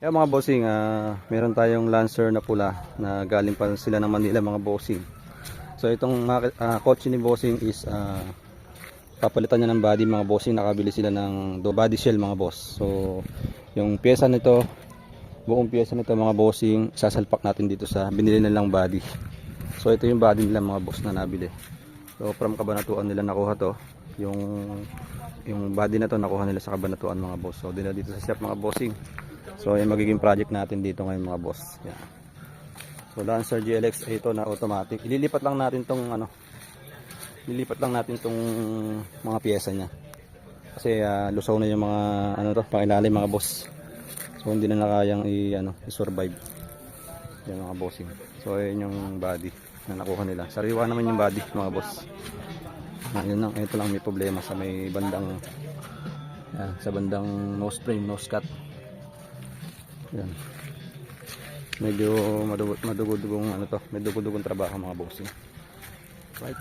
Kaya mga bossing, ah, meron tayong Lancer na pula na galing pa sila ng Manila mga bossing. So itong ah, kotse ni bossing is ah, papalitan niya ng body mga bossing. Nakabili sila ng do body shell mga boss. So yung pyesa nito, buong pyesa nito mga bossing, sasalpak natin dito sa binili nilang body. So ito yung body nila mga boss na nabili. So from Kabanatuan nila nakuha to. Yung yung body na to nakuha nila sa Kabanatuan mga boss. So dinala dito sa shop mga bossing. So yung magiging project natin dito ngayon mga boss. Yan. So Lancer GLX ito na automatic. Ililipat lang natin tong ano. Ililipat lang natin tong mga piyesa niya. Kasi ah, lusaw na yung mga ano to, pangilalim mga boss. So hindi na nakayang i ano, i-survive. Yan mga bossing. So ayun yung body na nakuha nila. Sariwa naman yung body mga boss. Ah, yun lang, ito lang may problema sa may bandang yan, sa bandang nose frame, nose cut. Yan. Medyo madugo, madugod-dugong ano to, may dugod-dugong trabaho mga bossing. Right.